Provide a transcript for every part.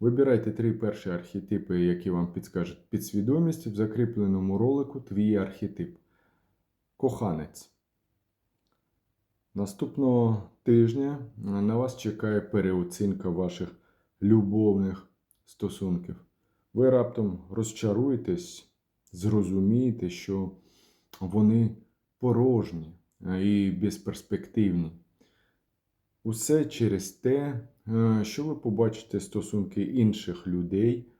Вибирайте три перші архетипи, які вам підскажуть підсвідомість в закріпленому ролику Твій архетип. Коханець. Наступного тижня на вас чекає переоцінка ваших любовних стосунків. Ви раптом розчаруєтесь, зрозумієте, що вони порожні і безперспективні. Усе через те, е, що ви побачите стосунки інших людей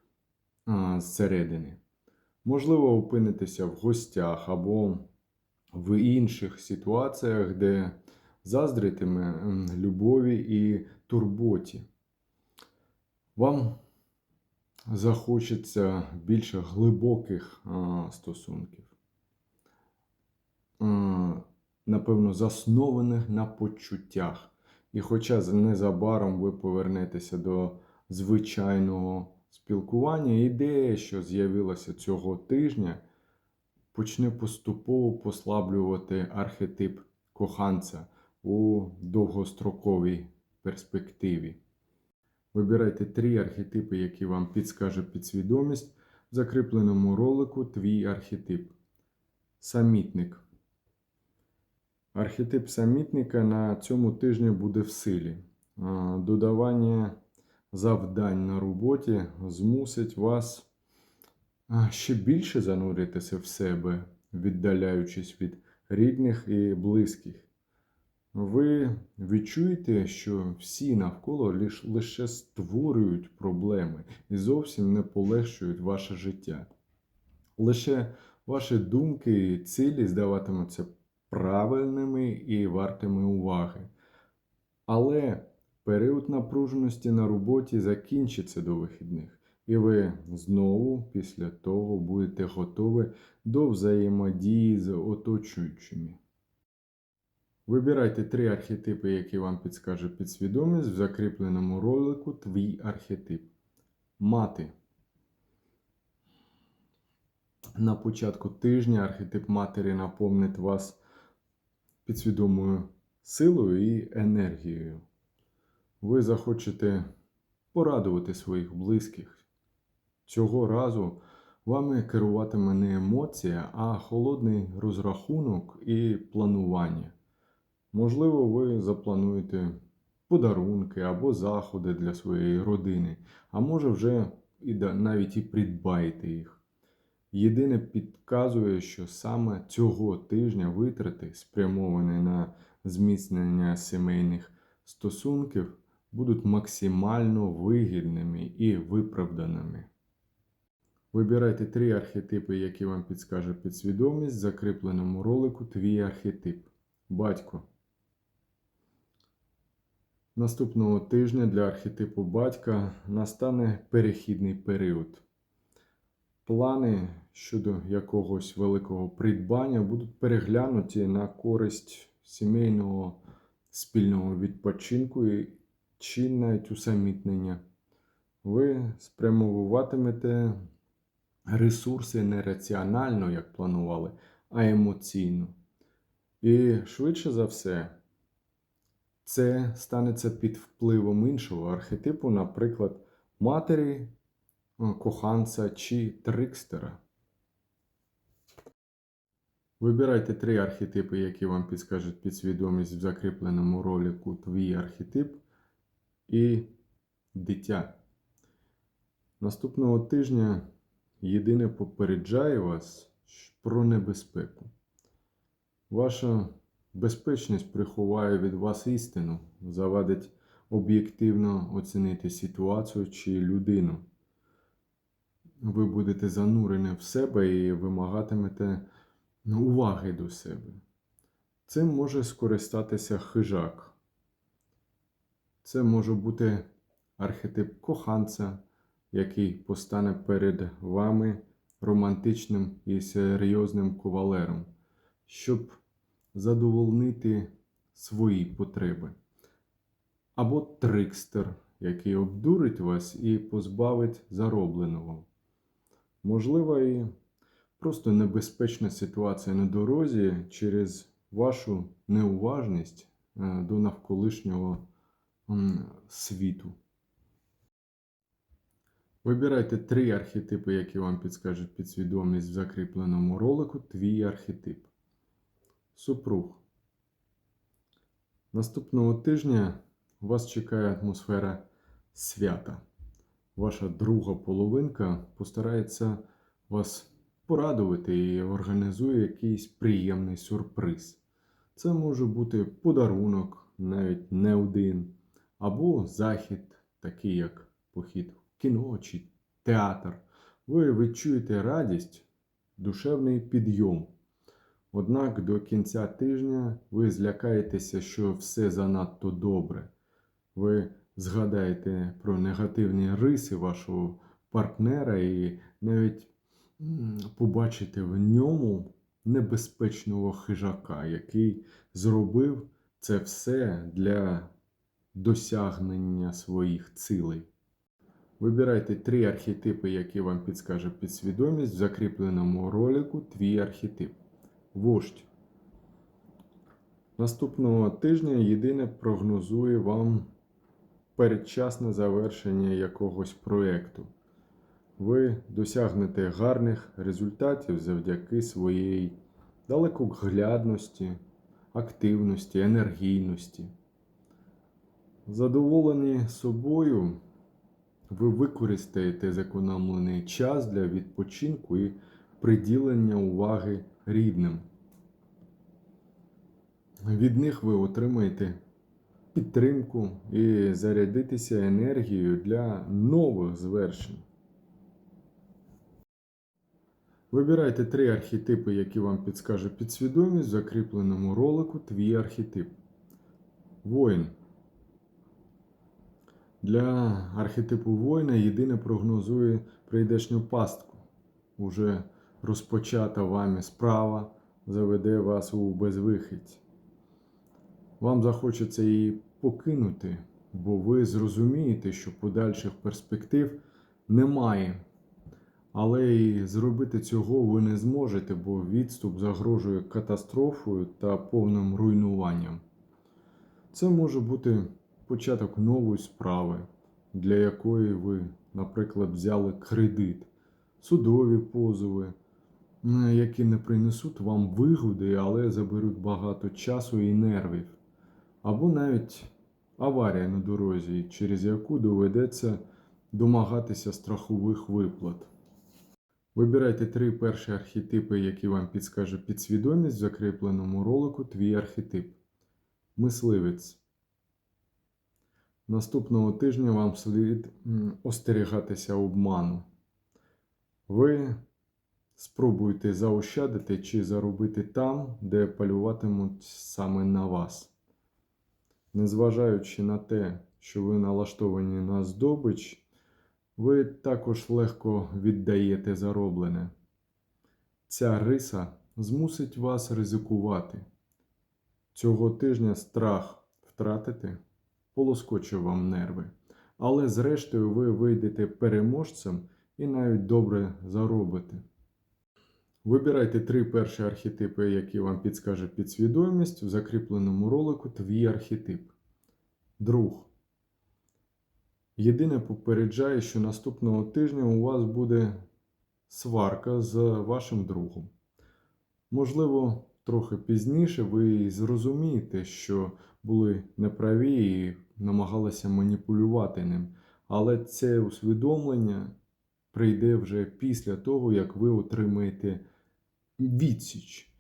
зсередини. Можливо, опинитеся в гостях або в інших ситуаціях, де заздритиме любові і турботі. Вам захочеться більше глибоких стосунків. Напевно, заснованих на почуттях. І хоча незабаром ви повернетеся до звичайного спілкування, ідея, що з'явилася цього тижня, почне поступово послаблювати архетип коханця у довгостроковій перспективі. Вибирайте три архетипи, які вам підскаже підсвідомість в закріпленому ролику Твій архетип. Самітник. Архетип самітника на цьому тижні буде в силі. Додавання завдань на роботі змусить вас ще більше зануритися в себе, віддаляючись від рідних і близьких. Ви відчуєте, що всі навколо лише створюють проблеми і зовсім не полегшують ваше життя. Лише ваші думки і цілі здаватимуться правильними і вартими уваги. Але період напруженості на роботі закінчиться до вихідних, і ви знову після того будете готові до взаємодії з оточуючими. Вибирайте три архетипи, які вам підскаже підсвідомість в закріпленому ролику Твій архетип. Мати. На початку тижня архетип матері наповнить вас підсвідомою силою і енергією. Ви захочете порадувати своїх близьких. Цього разу вами керуватиме не емоція, а холодний розрахунок і планування. Можливо, ви заплануєте подарунки або заходи для своєї родини, а може вже і навіть і придбаєте їх. Єдине підказує, що саме цього тижня витрати, спрямовані на зміцнення сімейних стосунків, будуть максимально вигідними і виправданими. Вибирайте три архетипи, які вам підскаже підсвідомість в закріпленому ролику Твій архетип. Батько. Наступного тижня для архетипу батька настане перехідний період. Плани щодо якогось великого придбання будуть переглянуті на користь сімейного спільного відпочинку і- чи навіть усамітнення. Ви спрямовуватимете ресурси не раціонально, як планували, а емоційно. І швидше за все, це станеться під впливом іншого архетипу, наприклад, матері, коханця чи трикстера. Вибирайте три архетипи, які вам підскажуть підсвідомість в закріпленому ролику Твій архетип і дитя. Наступного тижня єдине попереджає вас про небезпеку. Ваша безпечність приховає від вас істину, завадить об'єктивно оцінити ситуацію чи людину. Ви будете занурені в себе і вимагатимете уваги до себе. Цим може скористатися хижак. Це може бути архетип коханця, який постане перед вами романтичним і серйозним кавалером, щоб задовольнити свої потреби. Або трикстер, який обдурить вас і позбавить заробленого. Можливо, і просто небезпечна ситуація на дорозі через вашу неуважність е, до навколишнього світу. Вибирайте три архетипи, які вам підскажуть підсвідомість в закріпленому ролику. Твій архетип. Супруг. Наступного тижня вас чекає атмосфера свята. Ваша друга половинка постарається вас порадувати і організує якийсь приємний сюрприз. Це може бути подарунок, навіть не один, або захід, такий як похід в кіно чи театр. Ви відчуєте радість, душевний підйом. Однак до кінця тижня ви злякаєтеся, що все занадто добре. Ви згадаєте про негативні риси вашого партнера і навіть побачите в ньому небезпечного хижака, який зробив це все для досягнення своїх цілей. Вибирайте три архетипи, які вам підскаже підсвідомість в закріпленому ролику Твій архетип. Вождь. Наступного тижня єдине прогнозує вам передчасне завершення якогось проєкту. Ви досягнете гарних результатів завдяки своїй далекоглядності, активності, енергійності. Задоволені собою, ви використаєте зекономлений час для відпочинку і приділення уваги рідним. Від них ви отримаєте підтримку і зарядитися енергією для нових звершень. Вибирайте три архетипи, які вам підскаже підсвідомість в закріпленому ролику Твій архетип. Воїн. Для архетипу воїна єдине прогнозує прийдешню пастку. Уже розпочата вами справа заведе вас у безвихідь. Вам захочеться її покинути, бо ви зрозумієте, що подальших перспектив немає. Але і зробити цього ви не зможете, бо відступ загрожує катастрофою та повним руйнуванням. Це може бути початок нової справи, для якої ви, наприклад, взяли кредит, судові позови, е, які не принесуть вам вигоди, але заберуть багато часу і нервів, або навіть аварія на дорозі, через яку доведеться домагатися страхових виплат. Вибирайте три перші архетипи, які вам підскаже підсвідомість в закріпленому ролику Твій архетип. Мисливець. Наступного тижня вам слід остерігатися обману. Ви спробуєте заощадити чи заробити там, де полюватимуть саме на вас. Незважаючи на те, що ви налаштовані на здобич, ви також легко віддаєте зароблене. Ця риса змусить вас ризикувати. Цього тижня страх втратити полоскочив вам нерви. Але зрештою ви вийдете переможцем і навіть добре заробите. Вибирайте три перші архетипи, які вам підскаже підсвідомість в закріпленому ролику Твій архетип. Друг. Єдине попереджає, що наступного тижня у вас буде сварка з вашим другом. Можливо, трохи пізніше ви зрозумієте, що були неправі і намагалися маніпулювати ним. Але це усвідомлення прийде вже після того, як ви отримаєте відсіч.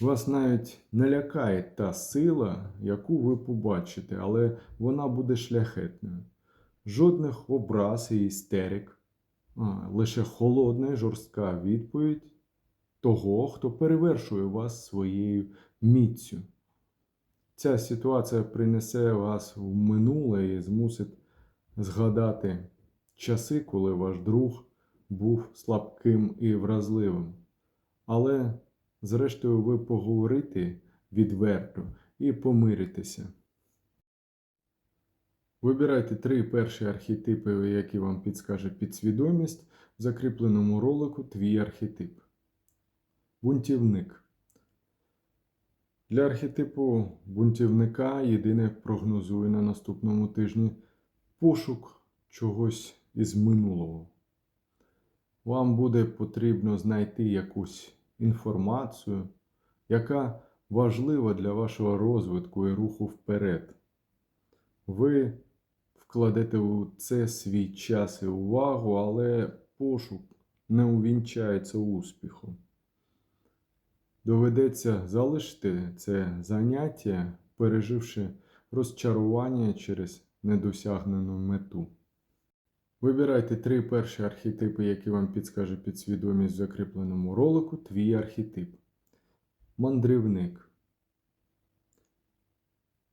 Вас навіть не лякає та сила, яку ви побачите, але вона буде шляхетною. Жодних образ і істерик, а, лише холодна жорстка відповідь того, хто перевершує вас своєю міцю. Ця ситуація принесе вас в минуле і змусить згадати часи, коли ваш друг був слабким і вразливим. Але, зрештою, ви поговорите відверто і помиритеся. Вибирайте три перші архетипи, які вам підскаже підсвідомість в закріпленому ролику Твій архетип. Бунтівник. Для архетипу бунтівника єдине прогнозує на наступному тижні пошук чогось із минулого. Вам буде потрібно знайти якусь інформацію, яка важлива для вашого розвитку і руху вперед. Ви вкладете у це свій час і увагу, але пошук не увінчається успіхом. Доведеться залишити це заняття, переживши розчарування через недосягнену мету. Вибирайте три перші архетипи, які вам підскаже підсвідомість в закріпленому ролику. Твій архетип. Мандрівник.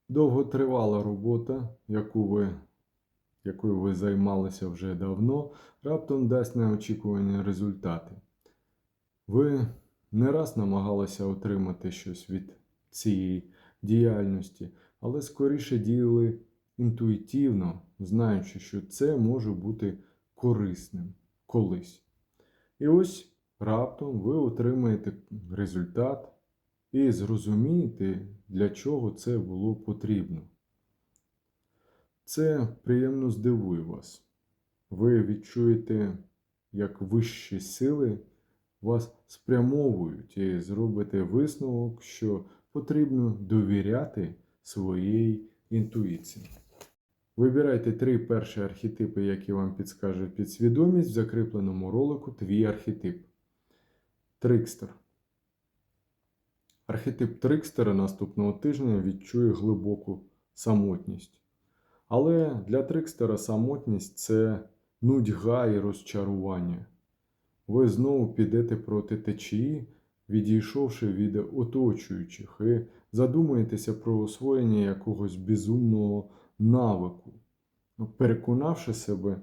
Довготривала робота, яку ви, якою ви займалися вже давно, раптом дасть неочікувані результати. Ви не раз намагалися отримати щось від цієї діяльності, але скоріше діяли інтуїтивно, знаючи, що це може бути корисним колись. І ось раптом ви отримаєте результат і зрозумієте, для чого це було потрібно. Це приємно здивує вас. Ви відчуєте, як вищі сили вас спрямовують і зробите висновок, що потрібно довіряти своїй інтуїції. Вибирайте три перші архетипи, які вам підскаже підсвідомість в закріпленому ролику Твій архетип. Трикстер. Архетип Трикстера наступного тижня відчує глибоку самотність. Але для Трикстера самотність це нудьга і розчарування. Ви знову підете проти течії, відійшовши від оточуючих, і задумаєтеся про освоєння якогось безумного навику, переконавши себе,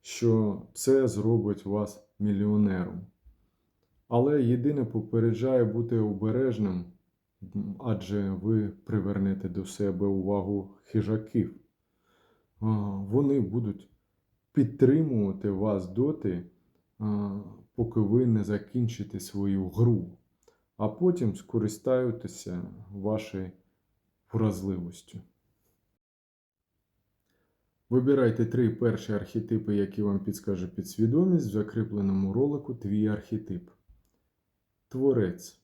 що це зробить вас мільйонером. Але єдине попереджає бути обережним, адже ви привернете до себе увагу хижаків. Вони будуть підтримувати вас доти, поки ви не закінчите свою гру, а потім скористаються вашою вразливостю. Вибирайте три перші архетипи, які вам підскаже підсвідомість в закріпленому ролику Твій архетип. Творець.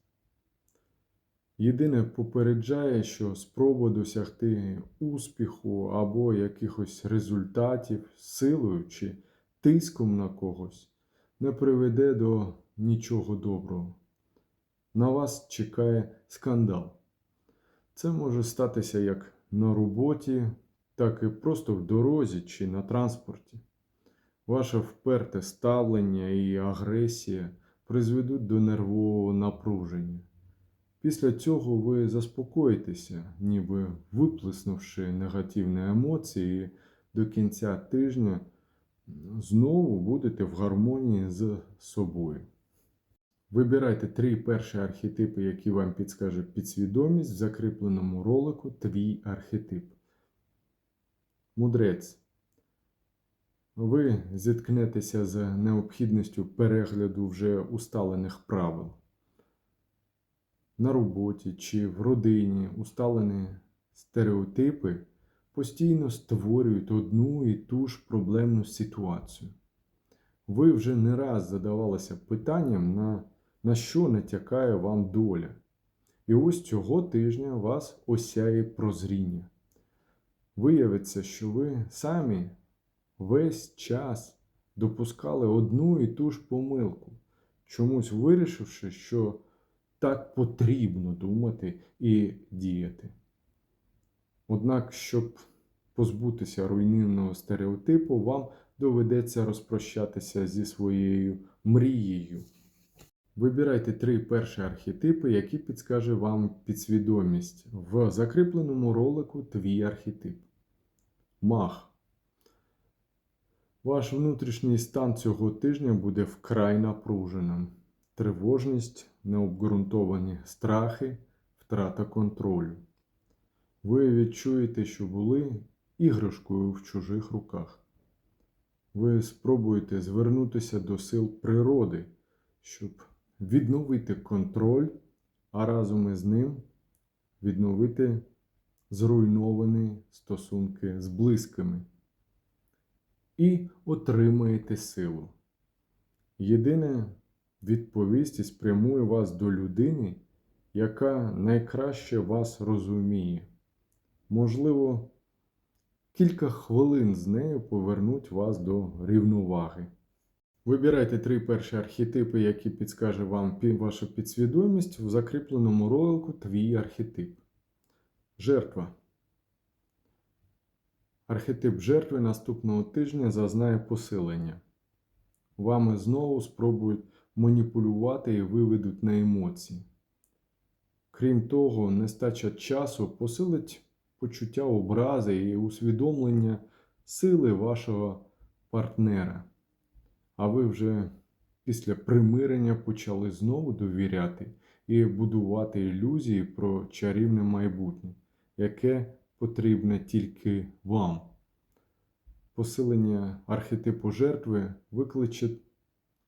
Єдине попереджає, що спроба досягти успіху або якихось результатів силою чи тиском на когось не приведе до нічого доброго. На вас чекає скандал. Це може статися як на роботі, так і просто в дорозі чи на транспорті. Ваше вперте ставлення і агресія призведуть до нервового напруження. Після цього ви заспокоїтеся, ніби виплеснувши негативні емоції, і до кінця тижня знову будете в гармонії з собою. Вибирайте три перші архетипи, які вам підскаже підсвідомість в закріпленому ролику Твій архетип. Мудрець. Ви зіткнетеся з необхідністю перегляду вже усталених правил. На роботі чи в родині усталені стереотипи постійно створюють одну і ту ж проблемну ситуацію. Ви вже не раз задавалися питанням, на, на що натякає вам доля. І ось цього тижня вас осяє прозріння. Виявиться, що ви самі весь час допускали одну і ту ж помилку, чомусь вирішивши, що так потрібно думати і діяти. Однак, щоб позбутися руйнівного стереотипу, вам доведеться розпрощатися зі своєю мрією. Вибирайте три перші архетипи, які підскаже вам підсвідомість в закріпленому ролику Твій архетип. Мах. Ваш внутрішній стан цього тижня буде вкрай напруженим. Тривожність, необґрунтовані страхи, втрата контролю. Ви відчуєте, що були іграшкою в чужих руках. Ви спробуєте звернутися до сил природи, щоб відновити контроль, а разом із ним відновити зруйновані стосунки з близькими. і отримаєте силу. Єдине відповість і спрямує вас до людини, яка найкраще вас розуміє. Можливо, кілька хвилин з нею повернуть вас до рівноваги. Вибирайте три перші архетипи, які підскаже вам ваша підсвідомість в закріпленому ролику Твій архетип. Жертва. Архетип жертви наступного тижня зазнає посилення. Вами знову спробують маніпулювати і виведуть на емоції. Крім того, нестача часу посилить почуття образи і усвідомлення сили вашого партнера. А ви вже після примирення почали знову довіряти і будувати ілюзії про чарівне майбутнє, яке потрібне тільки вам. Посилення архетипу жертви викличе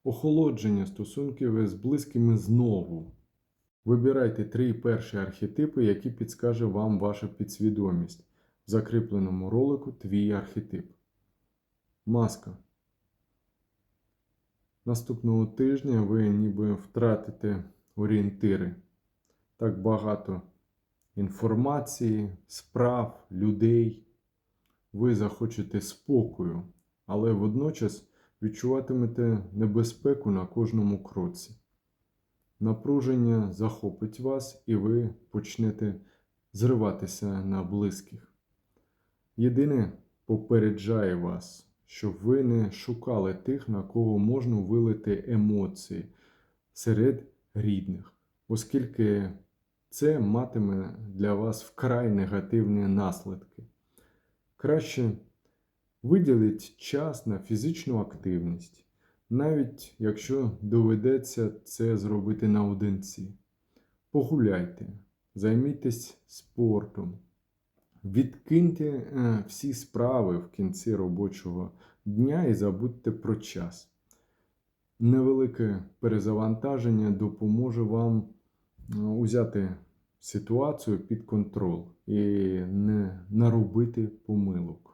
охолодження стосунків з близькими знову. Вибирайте три перші архетипи, які підскаже вам ваша підсвідомість в закріпленому ролику Твій архетип. Маска. Наступного тижня ви ніби втратите орієнтири. Так багато інформації, справ, людей. Ви захочете спокою, але водночас відчуватимете небезпеку на кожному кроці. Напруження захопить вас, і ви почнете зриватися на близьких. Єдине попереджає вас, щоб ви не шукали тих, на кого можна вилити емоції серед рідних, оскільки це матиме для вас вкрай негативні наслідки. Краще виділіть час на фізичну активність, навіть якщо доведеться це зробити наодинці. Погуляйте, займітесь спортом, відкиньте е, всі справи в кінці робочого дня і забудьте про час. Невелике перезавантаження допоможе вам е, узяти ситуацію під контроль і не наробити помилок.